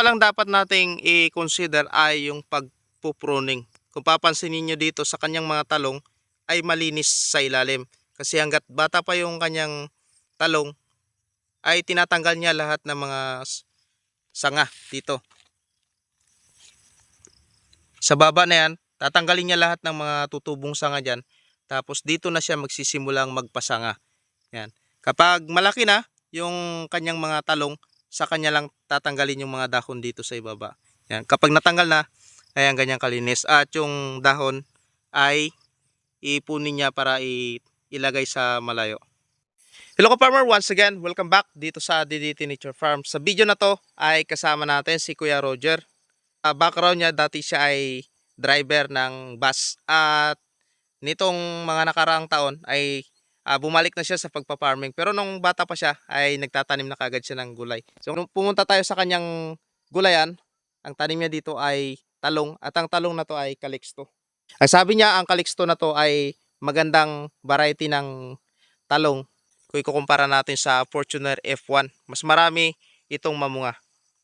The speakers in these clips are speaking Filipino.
pa lang dapat nating i-consider ay yung pagpupruning. Kung papansin niyo dito sa kanyang mga talong ay malinis sa ilalim. Kasi hanggat bata pa yung kanyang talong ay tinatanggal niya lahat ng mga sanga dito. Sa baba na yan, tatanggalin niya lahat ng mga tutubong sanga dyan. Tapos dito na siya magsisimulang magpasanga. Yan. Kapag malaki na yung kanyang mga talong, sa kanya lang tatanggalin yung mga dahon dito sa ibaba. Yan. Kapag natanggal na, ay ang ganyang kalinis. At yung dahon ay ipunin niya para ilagay sa malayo. Hello ka farmer, once again, welcome back dito sa DDT Nature Farm. Sa video na to ay kasama natin si Kuya Roger. Ah, background niya dati siya ay driver ng bus at nitong mga nakaraang taon ay ah, bumalik na siya sa pagpa-farming. Pero nung bata pa siya ay nagtatanim na kagad siya ng gulay. So nung pumunta tayo sa kanyang gulayan, ang tanim niya dito ay talong at ang talong na to ay calixto. Ang sabi niya ang calixto na to ay magandang variety ng talong kung ikukumpara natin sa Fortuner F1. Mas marami itong mamunga.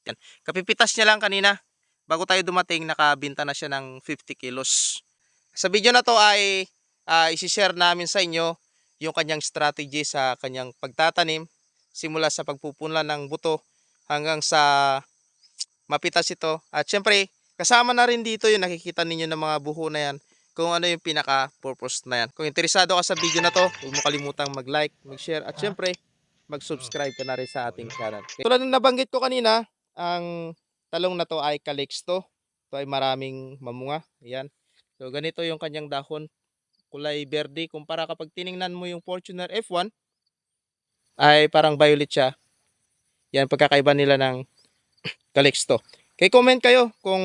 Yan. Kapipitas niya lang kanina. Bago tayo dumating, nakabinta na siya ng 50 kilos. Sa video na to ay uh, isi-share namin sa inyo yung kanyang strategy sa kanyang pagtatanim simula sa pagpupunla ng buto hanggang sa mapitas ito. At syempre, kasama na rin dito yung nakikita ninyo ng mga buho na yan kung ano yung pinaka-purpose na yan. Kung interesado ka sa video na to, huwag mo kalimutang mag-like, mag-share, at syempre, mag-subscribe ka na rin sa ating channel. Okay. Tulad ng nabanggit ko kanina, ang talong na to ay calixto. Ito ay maraming mamunga. Ayan. So, ganito yung kanyang dahon. Kulay berde. Kumpara kapag tiningnan mo yung Fortuner F1, ay parang violet siya. Yan, pagkakaiba nila ng calixto. Kaya comment kayo kung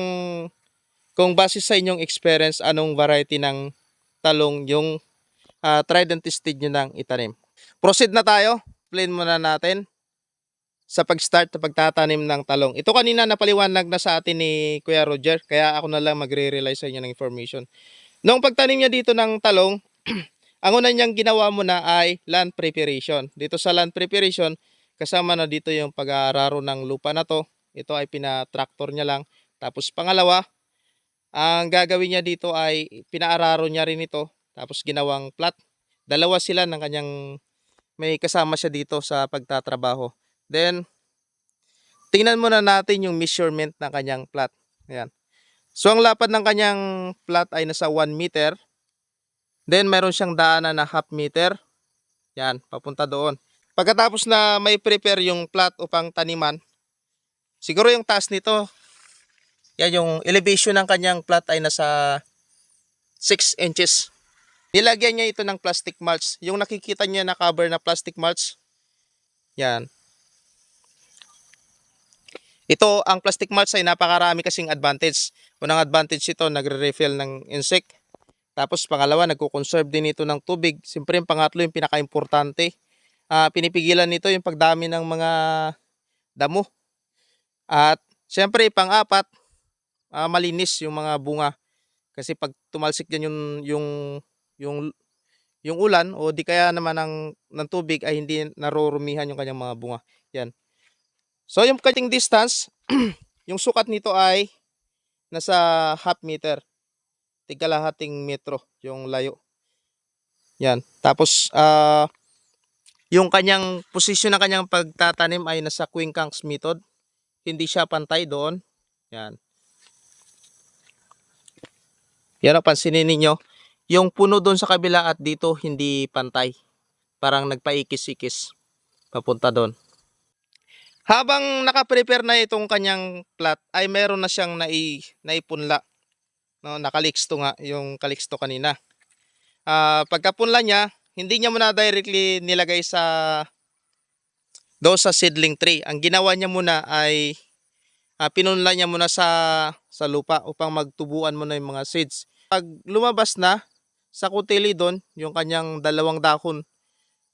kung base sa inyong experience, anong variety ng talong yung uh, tried and tested nyo ng itanim. Proceed na tayo. Plan muna natin sa pag-start sa pagtatanim ng talong. Ito kanina napaliwanag na sa atin ni Kuya Roger, kaya ako na lang magre-rely sa inyo ng information. Noong pagtanim niya dito ng talong, ang una niyang ginawa muna ay land preparation. Dito sa land preparation, kasama na dito yung pag-aararo ng lupa na to. Ito ay pina-tractor niya lang. Tapos pangalawa, ang gagawin niya dito ay pinaararo niya rin ito. Tapos ginawang plat. Dalawa sila ng kanyang may kasama siya dito sa pagtatrabaho. Then, tingnan muna natin yung measurement ng kanyang plat. Ayan. So, ang lapad ng kanyang plat ay nasa 1 meter. Then, meron siyang daanan na half meter. Yan, papunta doon. Pagkatapos na may prepare yung plat upang taniman, siguro yung taas nito, yan yung elevation ng kanyang plat ay nasa 6 inches. Nilagyan niya ito ng plastic mulch. Yung nakikita niya na cover na plastic mulch, yan. Ito, ang plastic mulch ay napakarami kasing advantage. Unang advantage ito, nagre-refill ng insect. Tapos pangalawa, nagko-conserve din ito ng tubig. Siyempre yung pangatlo, yung pinaka-importante. ah, pinipigilan nito yung pagdami ng mga damo. At siyempre, pang-apat, ah, malinis yung mga bunga. Kasi pag tumalsik yan yung, yung, yung, yung ulan o di kaya naman ng, ng tubig ay hindi narurumihan yung kanyang mga bunga. Yan. So yung cutting distance, yung sukat nito ay nasa half meter. Tigalahating metro yung layo. Yan. Tapos ah yung kanyang posisyon ng kanyang pagtatanim ay nasa quincunx method. Hindi siya pantay doon. Yan. Yan ang pansinin ninyo. Yung puno doon sa kabila at dito hindi pantay. Parang nagpaikis-ikis papunta doon. Habang naka-prepare na itong kanyang plat ay meron na siyang nai, naipunla. No, nakaliksto nga yung kaliksto kanina. Ah, pagkapunla niya, hindi niya muna directly nilagay sa do sa seedling tree. Ang ginawa niya muna ay ah, pinunla niya muna sa sa lupa upang magtubuan muna yung mga seeds. Pag lumabas na sa kutili doon, yung kanyang dalawang dahon,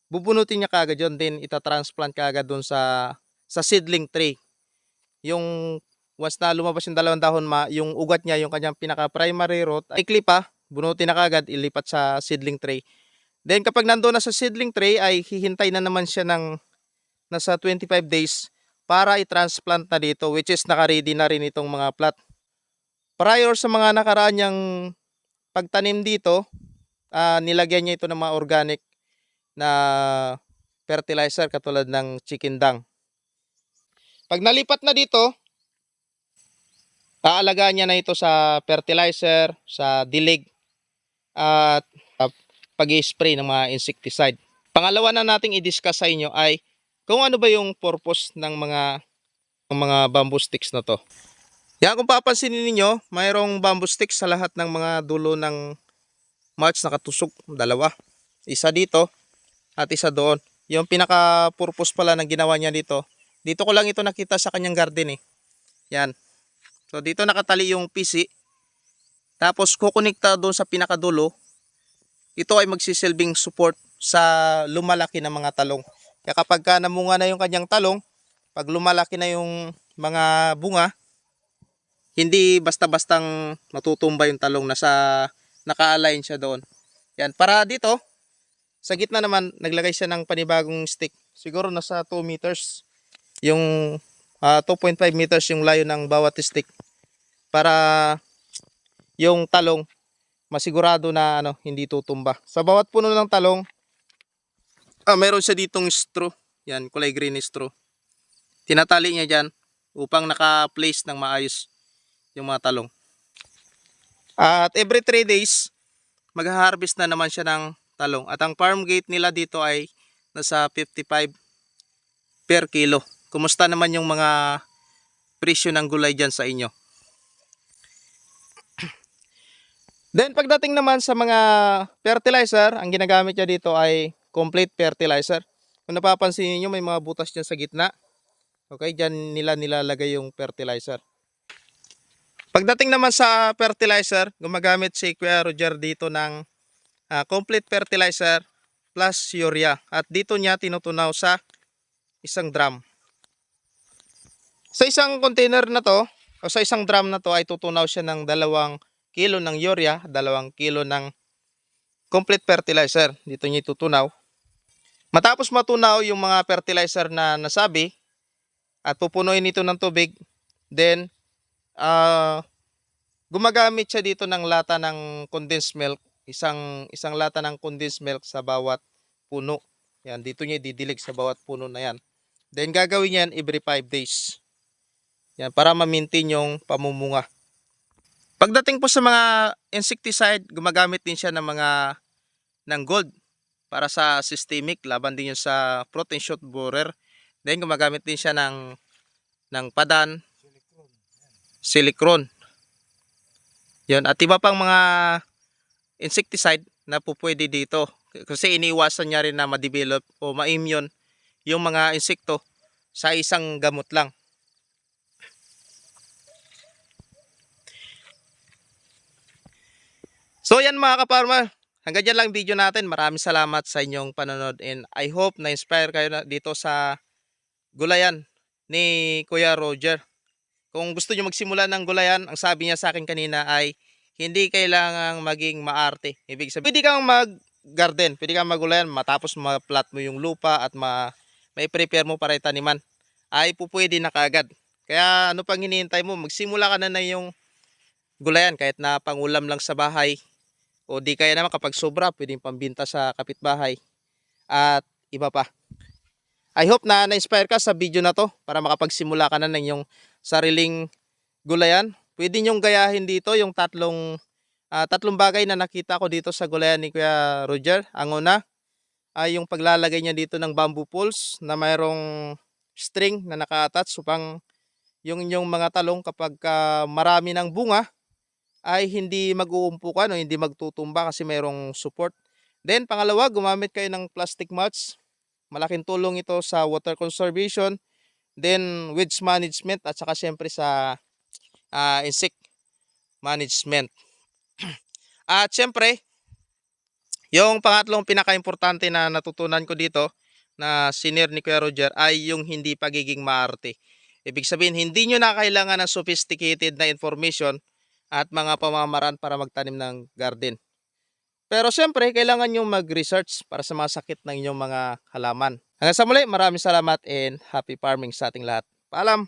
bubunutin niya kagad yun, then itatransplant kagad doon sa sa seedling tray. Yung once na lumabas yung dalawang dahon ma, yung ugat niya, yung kanyang pinaka primary root, ay ikli pa, bunutin na kagad, ilipat sa seedling tray. Then kapag nandoon na sa seedling tray ay hihintay na naman siya ng nasa 25 days para i-transplant na dito which is naka-ready na rin itong mga plat. Prior sa mga nakaraan niyang pagtanim dito, ah, nilagyan niya ito ng mga organic na fertilizer katulad ng chicken dung. Pag nalipat na dito, aalagaan niya na ito sa fertilizer, sa dilig, at pag-spray ng mga insecticide. Pangalawa na nating i-discuss sa inyo ay kung ano ba yung purpose ng mga ng mga bamboo sticks na to. Yan kung papansinin ninyo, mayroong bamboo sticks sa lahat ng mga dulo ng mulch na katusok, dalawa. Isa dito at isa doon. Yung pinaka-purpose pala ng ginawa niya dito, dito ko lang ito nakita sa kanyang garden eh. Yan. So dito nakatali yung PC. Tapos kukonekta doon sa pinakadulo. Ito ay magsisilbing support sa lumalaki na mga talong. Kaya kapag ka namunga na yung kanyang talong, pag lumalaki na yung mga bunga, hindi basta-bastang matutumba yung talong na sa naka-align siya doon. Yan, para dito, sa gitna naman, naglagay siya ng panibagong stick. Siguro nasa 2 meters. Yung ah, 2.5 meters yung layo ng bawat stick. Para yung talong, masigurado na ano, hindi tutumba. Sa bawat puno ng talong, ah, meron siya ditong straw. Yan, kulay green straw. Tinatali niya dyan upang naka-place ng maayos yung mga talong. At every 3 days, mag-harvest na naman siya ng talong. At ang farm gate nila dito ay nasa 55 per kilo. Kumusta naman yung mga presyo ng gulay dyan sa inyo? Then pagdating naman sa mga fertilizer, ang ginagamit niya dito ay complete fertilizer. Kung napapansin niyo may mga butas dyan sa gitna. Okay, dyan nila nilalagay yung fertilizer. Pagdating naman sa fertilizer, gumagamit si Kuya Roger dito ng ah, complete fertilizer plus urea. At dito niya tinutunaw sa isang drum. Sa isang container na to, o sa isang drum na to ay tutunaw siya ng dalawang kilo ng urea, dalawang kilo ng complete fertilizer. Dito niya itutunaw. Matapos matunaw yung mga fertilizer na nasabi at pupunuin ito ng tubig, then ah gumagamit siya dito ng lata ng condensed milk, isang isang lata ng condensed milk sa bawat puno. Yan, dito niya didilig sa bawat puno na yan. Then gagawin yan every 5 days. Yan, para ma-maintain yung pamumunga. Pagdating po sa mga insecticide, gumagamit din siya ng mga ng gold para sa systemic, laban din yun sa protein shoot borer. Then gumagamit din siya ng ng padan, silicron. Yun, at iba pang mga insecticide na po pwede dito. Kasi iniiwasan niya rin na ma-develop o ma-immune yung mga insekto sa isang gamot lang. So yan mga kaparma, hanggang dyan lang video natin. Maraming salamat sa inyong panonood and I hope na-inspire kayo na dito sa gulayan ni Kuya Roger. Kung gusto nyo magsimula ng gulayan, ang sabi niya sa akin kanina ay hindi kailangang maging maarte. Ibig sabihin, pwede kang mag-garden, pwede kang magulayan matapos ma-plat mo yung lupa at ma may prepare mo para itaniman. Ay pupwede na kaagad. Kaya ano pang hinihintay mo, magsimula ka na na yung gulayan kahit na pangulam lang sa bahay. O di kaya naman kapag sobra, pwedeng pambinta sa kapitbahay. At iba pa. I hope na na-inspire ka sa video na to para makapagsimula ka na ng yung sariling gulayan. Pwede nyong gayahin dito yung tatlong ah, tatlong bagay na nakita ko dito sa gulayan ni Kuya Roger. Ang una ay yung paglalagay niya dito ng bamboo poles na mayroong string na naka-attach upang yung inyong mga talong kapag ka marami ng bunga ay hindi mag-uumpukan o hindi magtutumba kasi mayroong support. Then pangalawa, gumamit kayo ng plastic mulch. Malaking tulong ito sa water conservation, then weeds management at saka syempre sa ah, insect management. at syempre, yung pangatlong pinaka-importante na natutunan ko dito na senior ni Kuya Roger ay yung hindi pagiging maarte. Ibig sabihin, hindi nyo na kailangan ng sophisticated na information at mga pamamaraan para magtanim ng garden. Pero siyempre, kailangan nyo mag-research para sa mga sakit ng inyong mga halaman. Hanggang sa muli, maraming salamat and happy farming sa ating lahat. Paalam.